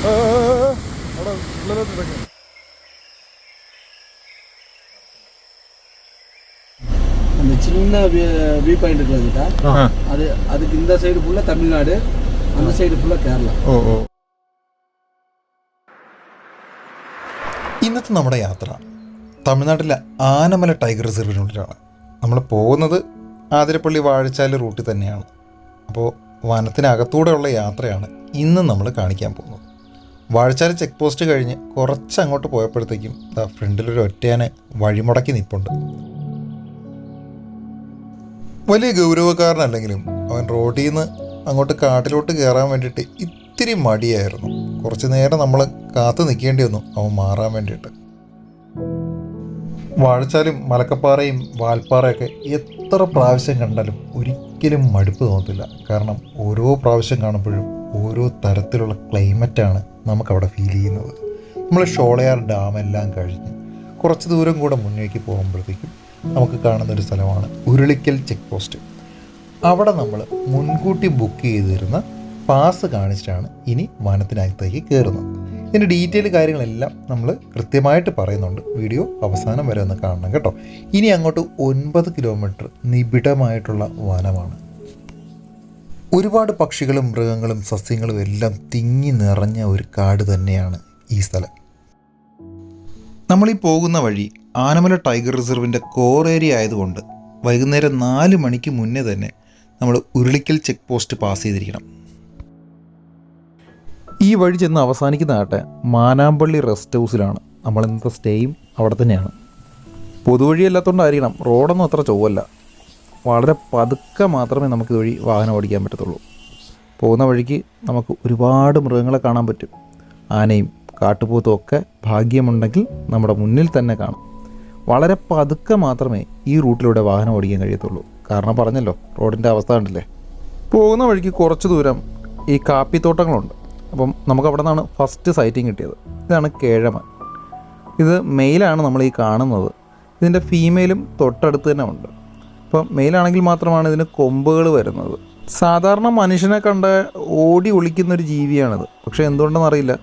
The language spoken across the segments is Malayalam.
ആ, ആ, ആ, അവിടെ ഉള്ളിലോട്ട് ഇറങ്ങി அந்த சின்ன வியூ பாயிண்ட் இருக்குதுட்டா ആ அது அதுக்கு இந்த சைடு ஃபுல்லாக தமிழ்நாடு அந்த சைடு ஃபுல்லாக கேரளா ഓ ഓ ഇന്നത്തെ നമ്മുടെ യാത്ര തമിഴ്നാട്ടിലെ ആനമല ടൈഗർ റിസർവിനുള്ളിലാണ് നമ്മൾ പോകുന്നത് ആതിരപ്പള്ളി വാഴച്ചാൽ റൂട്ടിൽ തന്നെയാണ് അപ്പോൾ വനത്തിനകത്തൂടെയുള്ള യാത്രയാണ് ഇന്ന് നമ്മൾ കാണിക്കാൻ പോകുന്നത്. വാഴച്ചാൽ ചെക്ക് പോസ്റ്റ് കഴിഞ്ഞ് കുറച്ച് അങ്ങോട്ട് പോയപ്പോഴത്തേക്കും ദാ ഫ്രണ്ടിലൊരു ഒറ്റയാനെ വഴിമുടക്കി നിൽപ്പുണ്ട് വലിയ ഗൗരവക്കാരനല്ലെങ്കിലും അവൻ റോഡിൽ നിന്ന് അങ്ങോട്ട് കാട്ടിലോട്ട് കയറാൻ വേണ്ടിയിട്ട് ഇത്തിരി മടിയായിരുന്നു. കുറച്ച് നേരം നമ്മൾ കാത്തു നിൽക്കേണ്ടി വന്നു അവൻ മാറാൻ വേണ്ടിയിട്ട്. വാഴച്ചാലും മലക്കപ്പാറയും വാൽപ്പാറയൊക്കെ എത്ര പ്രാവശ്യം കണ്ടാലും ഒരിക്കലും മടുപ്പ് തോന്നത്തില്ല. കാരണം ഓരോ പ്രാവശ്യം കാണുമ്പോഴും ഓരോ തരത്തിലുള്ള ക്ലൈമറ്റാണ് നമുക്കവിടെ ഫീൽ ചെയ്യുന്നത്. നമ്മൾ ഷോളയാർ ഡാം എല്ലാം കഴിഞ്ഞ് കുറച്ച് ദൂരം കൂടെ മുന്നേക്ക് പോകുമ്പോഴത്തേക്കും നമുക്ക് കാണുന്ന ഒരു സ്ഥലമാണ് ഉരുളിക്കൽ ചെക്ക് പോസ്റ്റ് അവിടെ നമ്മൾ മുൻകൂട്ടി ബുക്ക് ചെയ്തിരുന്ന പാസ് കാണിച്ചിട്ടാണ് ഇനി വനത്തിനകത്തേക്ക് കയറുന്നത് ഇതിന്റെ ഡീറ്റെയിൽ കാര്യങ്ങളെല്ലാം നമ്മൾ കൃത്യമായിട്ട് പറയുന്നുണ്ട്. വീഡിയോ അവസാനം വരെ ഒന്ന് കാണണം കേട്ടോ. ഇനി അങ്ങോട്ട് ഒൻപത് കിലോമീറ്റർ നിബിഡമായിട്ടുള്ള വനമാണ്. ഒരുപാട് പക്ഷികളും മൃഗങ്ങളും സസ്യങ്ങളും എല്ലാം തിങ്ങി നിറഞ്ഞ ഒരു കാട് തന്നെയാണ് ഈ സ്ഥലം. നമ്മളീ പോകുന്ന വഴി ആനമല ടൈഗർ റിസർവിന്റെ കോർ ഏരിയ ആയതുകൊണ്ട് വൈകുന്നേരം നാല് മണിക്ക് മുന്നേ തന്നെ നമ്മൾ ഉരുളിക്കൽ ചെക്ക് പോസ്റ്റ് പാസ് ചെയ്തിരിക്കണം. ഈ വഴി ചെന്ന് അവസാനിക്കുന്നതാകട്ടെ മാനാമ്പള്ളി റെസ്റ്റ് ഹൗസിലാണ്. നമ്മൾ ഇന്നത്തെ സ്റ്റേയും അവിടെ തന്നെയാണ്. പൊതുവഴിയല്ലാത്തതുകൊണ്ടായിരിക്കണം റോഡൊന്നും അത്ര ചൊവ്വല്ല. വളരെ പതുക്കെ മാത്രമേ നമുക്ക് വഴി വാഹനം ഓടിക്കാൻ പറ്റത്തുള്ളൂ. പോകുന്ന വഴിക്ക് നമുക്ക് ഒരുപാട് മൃഗങ്ങളെ കാണാൻ പറ്റും. ആനയും കാട്ടുപോത്തും ഒക്കെ ഭാഗ്യമുണ്ടെങ്കിൽ നമ്മുടെ മുന്നിൽ തന്നെ കാണും. വളരെ പതുക്കെ മാത്രമേ ഈ റൂട്ടിലൂടെ വാഹനം ഓടിക്കാൻ കഴിയത്തുള്ളൂ. കാരണം പറഞ്ഞല്ലോ റോഡിന്റെ അവസ്ഥ കണ്ടില്ലേ? പോകുന്ന വഴിക്ക് കുറച്ച് ദൂരം ഈ കാപ്പിത്തോട്ടങ്ങളുണ്ട്. അപ്പം നമുക്ക് അവിടെ നിന്നാണ് ഫസ്റ്റ് സൈറ്റിംഗ് കിട്ടിയത്. ഇതാണ് കേഴമൻ. ഇത് മെയിലാണ് നമ്മൾ ഈ കാണുന്നത്. ഇതിന്റെ ഫീമെയിലും തൊട്ടടുത്ത് തന്നെ ഉണ്ട്. അപ്പം മെയിലാണെങ്കിൽ മാത്രമാണ് ഇതിന് കൊമ്പുകൾ വരുന്നത്. സാധാരണ മനുഷ്യനെ കണ്ട ഓടി ഒളിക്കുന്നൊരു ജീവിയാണിത്. പക്ഷേ എന്തുകൊണ്ടെന്ന് അറിയില്ല.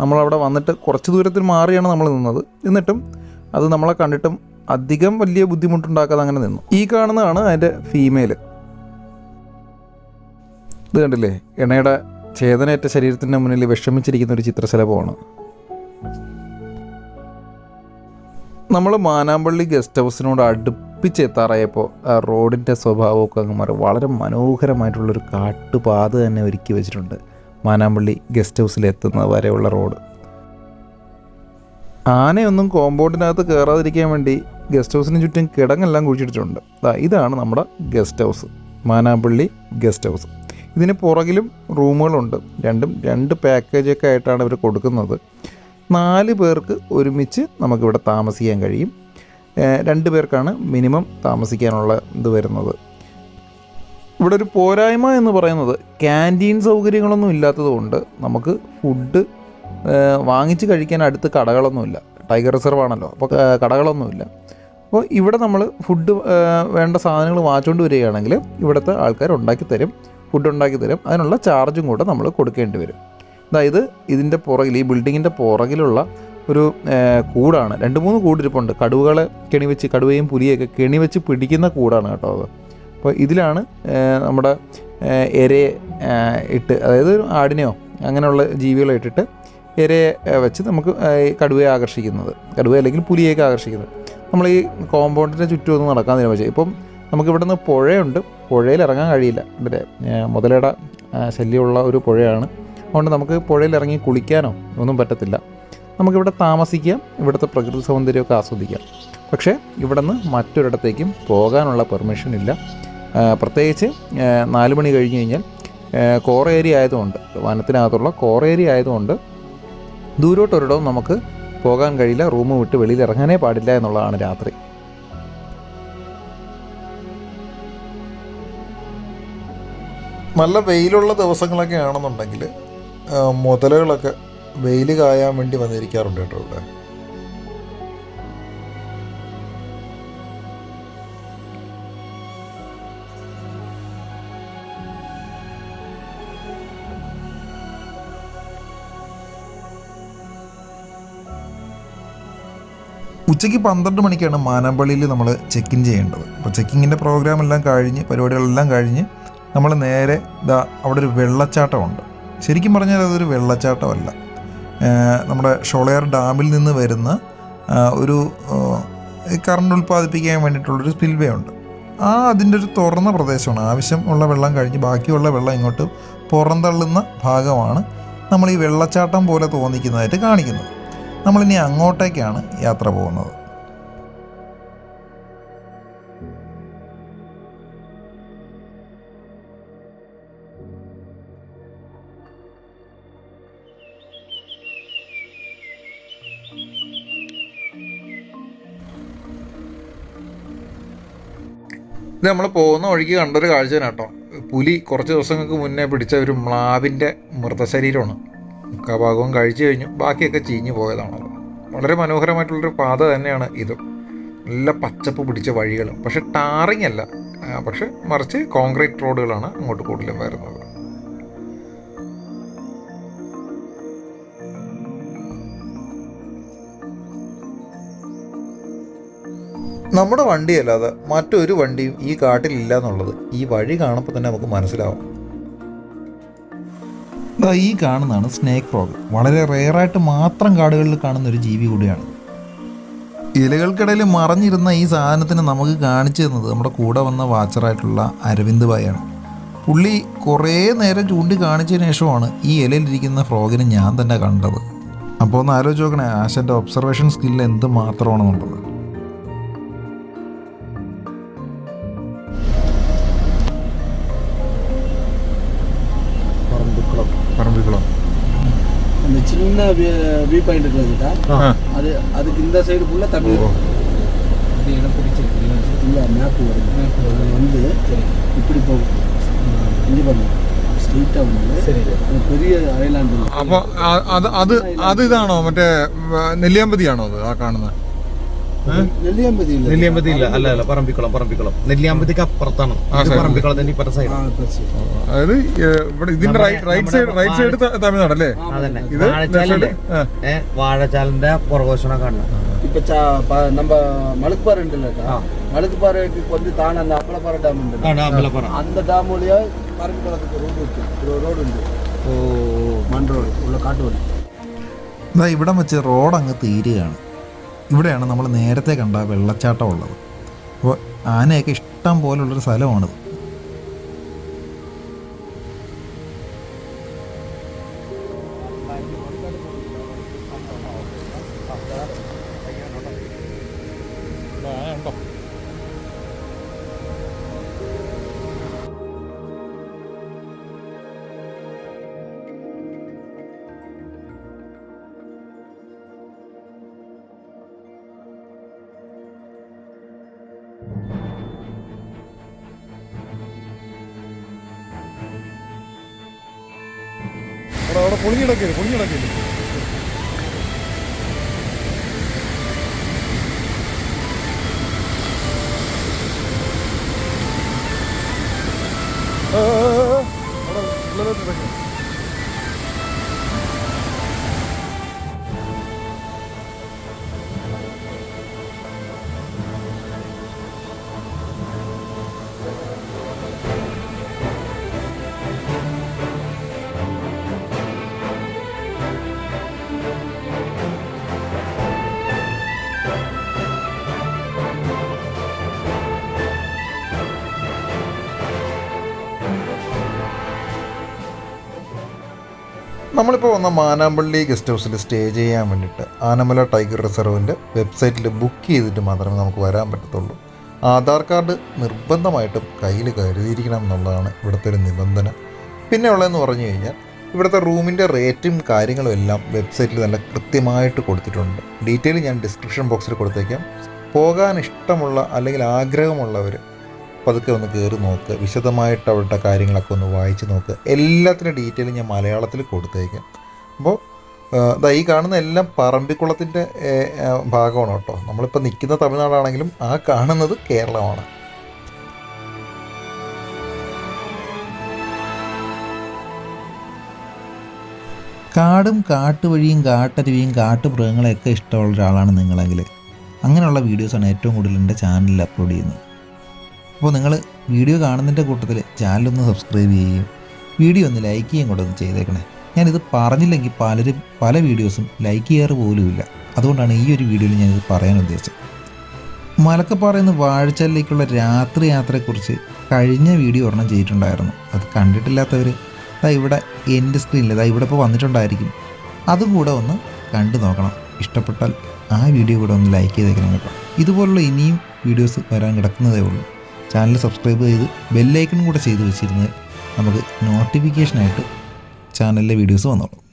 നമ്മളവിടെ വന്നിട്ട് കുറച്ച് ദൂരത്തിൽ മാറിയാണ് നമ്മൾ നിന്നത്. എന്നിട്ടും അത് നമ്മളെ കണ്ടിട്ടും അധികം വലിയ ബുദ്ധിമുട്ടുണ്ടാക്കാതെ അങ്ങനെ നിന്നു. ഈ കാണുന്നതാണ് അതിന്റെ ഫീമെയിൽ ഇത് കണ്ടില്ലേ? ഇണയുടെ ഛേദനയേറ്റ ശരീരത്തിന്റെ മുന്നിൽ വിഷമിച്ചിരിക്കുന്ന ഒരു ചിത്രശലഭമാണ്. നമ്മൾ മാനാമ്പള്ളി ഗസ്റ്റ് ഹൗസിനോട് അടുപ്പിച്ച് എത്താറായപ്പോൾ ആ റോഡിന്റെ സ്വഭാവമൊക്കെ അങ്ങ് മാറി. വളരെ മനോഹരമായിട്ടുള്ളൊരു കാട്ടുപാത തന്നെ ഒരുക്കി വെച്ചിട്ടുണ്ട് മാനാമ്പള്ളി ഗസ്റ്റ് ഹൗസിൽ എത്തുന്ന വരെയുള്ള റോഡ്. ആനയൊന്നും കോമ്പൗണ്ടിനകത്ത് കയറാതിരിക്കാൻ വേണ്ടി ഗസ്റ്റ് ഹൗസിന് ചുറ്റും കിടങ്ങെല്ലാം കുഴിച്ചിട്ടിട്ടുണ്ട്. ഇതാണ് നമ്മുടെ guest house Manampally guest house. ഇതിന് പുറകിലും റൂമുകളുണ്ട്. രണ്ടും രണ്ട് പാക്കേജൊക്കെ ആയിട്ടാണ് ഇവർ കൊടുക്കുന്നത്. നാല് പേർക്ക് ഒരുമിച്ച് നമുക്കിവിടെ താമസിക്കാൻ കഴിയും. രണ്ട് പേർക്കാണ് മിനിമം താമസിക്കാനുള്ള ഇത് വരുന്നത്. ഇവിടെ ഒരു പോരായ്മ എന്ന് പറയുന്നത് ക്യാന്റീൻ സൗകര്യങ്ങളൊന്നും ഇല്ലാത്തതുകൊണ്ട് നമുക്ക് ഫുഡ് വാങ്ങിച്ച് കഴിക്കാൻ അടുത്ത് കടകളൊന്നുമില്ല. ടൈഗർ റിസർവ് ആണല്ലോ അപ്പോൾ കടകളൊന്നുമില്ല. അപ്പോൾ ഇവിടെ നമ്മൾ ഫുഡ് വേണ്ട സാധനങ്ങൾ വാങ്ങിച്ചുകൊണ്ട് വരികയാണെങ്കിൽ ഇവിടുത്തെ ആൾക്കാർ ഉണ്ടാക്കി തരും ഫുഡ് ഉണ്ടാക്കി തരും. അതിനുള്ള ചാർജും കൂടെ നമ്മൾ കൊടുക്കേണ്ടി വരും. അതായത് ഇതിന്റെ പുറകിൽ ഈ ബിൽഡിങ്ങിന്റെ പുറകിലുള്ള ഒരു കൂടാണ്. രണ്ട് മൂന്ന് കൂടിരിപ്പുണ്ട്. കടുവകളെ കെണിവെച്ച് കടുവയും പുലിയൊക്കെ കെണിവെച്ച് പിടിക്കുന്ന കൂടാണ് കേട്ടോ അത്. അപ്പോൾ ഇതിലാണ് നമ്മുടെ എരയെ ഇട്ട് അതായത് ആടിനെയോ അങ്ങനെയുള്ള ജീവികളെ ഇട്ടിട്ട് എരയെ വെച്ച് നമുക്ക് കടുവയെ ആകർഷിക്കുന്നത്. കടുവ അല്ലെങ്കിൽ പുലിയൊക്കെ ആകർഷിക്കുന്നത്. നമ്മൾ ഈ കോമ്പൗണ്ടിന്റെ ചുറ്റും ഒന്നും നടക്കാൻ തീരുമാനിച്ചു. ഇപ്പം നമുക്ക് ഇവിടെ നിന്ന് പുഴയുണ്ട്. പുഴയിൽ ഇറങ്ങാൻ കഴിയില്ല. ഇവിടെ ഏഹ്, മുതലയുടെ ശല്യമുള്ള ഒരു പുഴയാണ്. അതുകൊണ്ട് നമുക്ക് പുഴയിൽ ഇറങ്ങി കുളിക്കാനോ ഒന്നും പറ്റത്തില്ല. നമുക്കിവിടെ താമസിക്കാം. ഇവിടുത്തെ പ്രകൃതി സൗന്ദര്യമൊക്കെ ആസ്വദിക്കാം. പക്ഷേ ഇവിടുന്ന് മറ്റൊരിടത്തേക്കും പോകാനുള്ള പെർമിഷൻ ഇല്ല. പ്രത്യേകിച്ച് നാല് മണി കഴിഞ്ഞ് കഴിഞ്ഞാൽ കോറേരി ആയതുകൊണ്ട് വനത്തിനകത്തുള്ള കോറേരി ആയതുകൊണ്ട് ദൂരോട്ടൊരിടവും നമുക്ക് പോകാൻ കഴിയില്ല. റൂം വിട്ട് വെളിയിൽ ഇറങ്ങാനേ പാടില്ല എന്നുള്ളതാണ് രാത്രി. നല്ല വെയിലുള്ള ദിവസങ്ങളൊക്കെ ആണെന്നുണ്ടെങ്കിൽ മുതലകളൊക്കെ വെയിൽ കായാൻ വേണ്ടി വന്നിരിക്കാറുണ്ട് കേട്ടോ ഇവിടെ. ഉച്ചയ്ക്ക് പന്ത്രണ്ട് മണിക്കാണ് മാനമ്പള്ളിയിൽ നമ്മൾ ചെക്ക് ഇൻ ചെയ്യേണ്ടത്. അപ്പോൾ ചെക്കിങ്ങിന്റെ പ്രോഗ്രാം എല്ലാം കഴിഞ്ഞ് പരിപാടികളെല്ലാം കഴിഞ്ഞ് നമ്മൾ നേരെ ഇതാ അവിടെ ഒരു വെള്ളച്ചാട്ടമുണ്ട്. ശരിക്കും പറഞ്ഞാൽ അതൊരു വെള്ളച്ചാട്ടമല്ല. നമ്മുടെ ഷോളയർ ഡാമിൽ നിന്ന് വരുന്ന ഒരു കറണ്ട് ഉൽപ്പാദിപ്പിക്കാൻ വേണ്ടിയിട്ടുള്ളൊരു സ്പിൽവേ ഉണ്ട്. ആ അതിന്റെ ഒരു തുറന്ന പ്രദേശമാണ്. ആവശ്യമുള്ള വെള്ളം കഴിഞ്ഞ് ബാക്കിയുള്ള വെള്ളം ഇങ്ങോട്ട് പുറന്തള്ളുന്ന ഭാഗമാണ് നമ്മൾ ഈ വെള്ളച്ചാട്ടം പോലെ തോന്നിക്കുന്നതായിട്ട് കാണിക്കുന്നത്. നമ്മളിനി അങ്ങോട്ടേക്കാണ് യാത്ര പോകുന്നത്. നമ്മൾ പോകുന്ന വഴിക്ക് കണ്ടൊരു കാഴ്ച കേട്ടോ. പുലി കുറച്ച് ദിവസങ്ങൾക്ക് മുന്നേ പിടിച്ച ഒരു മ്ലാവിന്റെ മൃതശരീരമാണ്. മുക്കാഭാഗവും കഴിച്ചു കഴിഞ്ഞു. ബാക്കിയൊക്കെ ചീഞ്ഞു പോയതാണത്. വളരെ മനോഹരമായിട്ടുള്ളൊരു പാത തന്നെയാണ് ഇത്. നല്ല പച്ചപ്പ് പിടിച്ച വഴികൾ പക്ഷെ ടാറിങ് അല്ല. പക്ഷെ മറിച്ച് കോൺക്രീറ്റ് റോഡുകളാണ് അങ്ങോട്ട് കൂടുതലും വരുന്നത്. നമ്മുടെ വണ്ടിയല്ലാതെ മറ്റൊരു വണ്ടിയും ഈ കാട്ടിലില്ല എന്നുള്ളത് ഈ വഴി കാണുമ്പോൾ തന്നെ നമുക്ക് മനസ്സിലാവും. ഈ കാണുന്നതാണ് സ്നേക്ക് ഫ്രോഗ്. വളരെ റെയറായിട്ട് മാത്രം കാടുകളിൽ കാണുന്ന ഒരു ജീവി കൂടിയാണ്. ഇലകൾക്കിടയിൽ മറഞ്ഞിരുന്ന ഈ സാധനത്തിന് നമുക്ക് കാണിച്ചു തന്നത് നമ്മുടെ കൂടെ വന്ന വാച്ചറായിട്ടുള്ള അരവിന്ദ് ഭായാണ് പുള്ളി കുറേ നേരം ചൂണ്ടി കാണിച്ചതിന് ശേഷമാണ് ഈ ഇലയിലിരിക്കുന്ന ഫ്രോഗിനെ ഞാൻ തന്നെ കണ്ടത്. അപ്പോൾ ഒന്ന് ആലോചിച്ച് നോക്കണേ ആശന്റെ ഒബ്സർവേഷൻ സ്കില്ല് എന്ത് മാത്രമാണെന്നുള്ളത്. சின்ன வியூ பாயிண்ட் இருக்குதுட்டா ஆ. அது அதுக்கு இந்த சைடு ஃபுல்லாக தமிழ் இது இடம் பிடிச்சிருக்கு இல்லை மேப் வருது அது வந்து இப்படி போகும் இங்கே பாருங்க ஸ்ட்ரெயிட்டாக வந்து சரி ஒரு பெரிய ஐலாண்டு അപ്പൊ ആ- അത് അത് അത് ഇതാണോ മറ്റേ വ- നെല്ലിയാമ്പതിയാണോ അത് ആ കാണുന്നത് நெல்லியாம்பதி இல்லை നെല്ലിയാമ്പതി ഇല്ല അല്ല അല്ല പറമ്പിക്കുളം പറമ്പിക്കുളം നെല്ലിയാമ്പതിക്ക് അപ്പുറത്താണ് ആ ഇത് side. പറമ്പിക്കുളത്തിന്റെ ഇപ്പുറത്തെ സൈഡ് ஆ பெருசு അതായത് ഏ, ഇവിടെ ഇതിന്റെ right right side right side തമിഴ്നാടല്ലേ അതന്നെ ഇത് വാഴച്ചാലില്ലേ ആ. ഏ വാഴച്ചാലിന്റെ പുറകോശമാണ് കാണുന്നത് இப்போ சா ப- நம்ம மலுக்குப்பாறை உண்டுல்லக்கா ஆ. மலுக்குப்பாறைக்கு வந்து தானே அந்த அப்பளப்பாறை டேம் உண்டு ആണ് അമ്പലപ്പുറം அந்த டேம் வழியா பரம்பிக்குளத்துக்கு ரோடு இருக்கு ஒரு ரோடு உண்டு ഓ மண் ரோடு உள்ள காட்டு வழி ഇതാ ഇവിടം വെച്ച് റോഡ് അങ്ങ് തീരുകയാണ് ഇവിടെയാണ് നമ്മൾ നേരത്തെ കണ്ട വെള്ളച്ചാട്ടം ഉള്ളത്. അപ്പോൾ ആനയൊക്കെ ഇഷ്ടം പോലുള്ളൊരു സ്ഥലമാണിത്. അവിടെ അവിടെ പൊളിഞ്ഞിടക്കില്ല പൊളിഞ്ഞിടക്കില്ല അവിടെ ഉള്ളിലോട്ട് നമ്മളിപ്പോൾ വന്ന മാനാമ്പള്ളി ഗസ്റ്റ് ഹൗസിൽ സ്റ്റേ ചെയ്യാൻ വേണ്ടിയിട്ട് ആനമല ടൈഗർ റിസർവിന്റെ വെബ്സൈറ്റിൽ ബുക്ക് ചെയ്തിട്ട് മാത്രമേ നമുക്ക് വരാൻ പറ്റത്തുള്ളൂ. ആധാർ കാർഡ് നിർബന്ധമായിട്ടും കയ്യിൽ കരുതിയിരിക്കണം എന്നുള്ളതാണ് ഇവിടുത്തെ ഒരു നിബന്ധന. പിന്നെ ഉള്ളതെന്ന് പറഞ്ഞു കഴിഞ്ഞാൽ ഇവിടുത്തെ റൂമിന്റെ റേറ്റും കാര്യങ്ങളും എല്ലാം വെബ്സൈറ്റിൽ നല്ല കൃത്യമായിട്ട് കൊടുത്തിട്ടുണ്ട്. ഡീറ്റെയിൽ ഞാൻ ഡിസ്ക്രിപ്ഷൻ ബോക്സിൽ കൊടുത്തേക്കാം. പോകാൻ ഇഷ്ടമുള്ള അല്ലെങ്കിൽ ആഗ്രഹമുള്ളവർ പതുക്കെ ഒന്ന് കയറി നോക്ക് വിശദമായിട്ട് അവരുടെ കാര്യങ്ങളൊക്കെ ഒന്ന് വായിച്ച് നോക്കുക എല്ലാത്തിന്റെ ഡീറ്റെയിൽ ഞാൻ മലയാളത്തിൽ കൊടുത്തേക്കാം. അപ്പോൾ ദാ ഈ കാണുന്ന എല്ലാം പറമ്പിക്കുളത്തിന്റെ ഭാഗമാണ് കേട്ടോ. നമ്മളിപ്പോൾ നിൽക്കുന്ന തമിഴ്നാടാണെങ്കിലും ആ കാണുന്നത് കേരളമാണ്. കാടും കാട്ടുവഴിയും കാട്ടരുവിയും കാട്ടുമൃഗങ്ങളെയൊക്കെ ഇഷ്ടമുള്ള ഒരാളാണ് നിങ്ങളെങ്കിൽ. അങ്ങനെയുള്ള വീഡിയോസാണ് ഏറ്റവും കൂടുതൽ എന്റെ ചാനലിൽ അപ്ലോഡ് ചെയ്യുന്നത്. അപ്പോൾ നിങ്ങൾ വീഡിയോ കാണുന്നതിന്റെ കൂട്ടത്തിൽ ചാനലൊന്ന് സബ്സ്ക്രൈബ് ചെയ്യുകയും വീഡിയോ ഒന്ന് ലൈക്ക് ചെയ്യുകയും കൂടെ ഒന്ന് ചെയ്തേക്കണേ. ഞാനിത് പറഞ്ഞില്ലെങ്കിൽ പലരും പല വീഡിയോസും ലൈക്ക് ചെയ്യാറ് പോലുമില്ല. അതുകൊണ്ടാണ് ഈ ഒരു വീഡിയോയിൽ ഞാനിത് പറയാൻ ഉദ്ദേശിച്ചത്. മലക്കപ്പാറയിൽ നിന്ന് വാഴച്ചാലിലേക്കുള്ള രാത്രി യാത്രയെക്കുറിച്ച് കഴിഞ്ഞ വീഡിയോ ഒരെണ്ണം ചെയ്തിട്ടുണ്ടായിരുന്നു. അത് കണ്ടിട്ടില്ലാത്തവർ അതാ ഇവിടെ എന്റെ സ്ക്രീനിൽ അതാ ഇവിടെ ഇപ്പോൾ വന്നിട്ടുണ്ടായിരിക്കും. അതും കൂടെ ഒന്ന് കണ്ടു നോക്കണം. ഇഷ്ടപ്പെട്ടാൽ ആ വീഡിയോ കൂടെ ഒന്ന് ലൈക്ക് ചെയ്തേക്കണം കേട്ടോ. ഇതുപോലുള്ള ഇനിയും വീഡിയോസ് വരാൻ കിടക്കുന്നതേ ഉള്ളൂ. ചാനൽ സബ്സ്ക്രൈബ് ചെയ്ത് ബെല്ലൈക്കൺ കൂടെ ചെയ്ത് വെച്ചിരുന്നാൽ നമുക്ക് നോട്ടിഫിക്കേഷനായിട്ട് ചാനലിലെ വീഡിയോസ് വന്നോളും.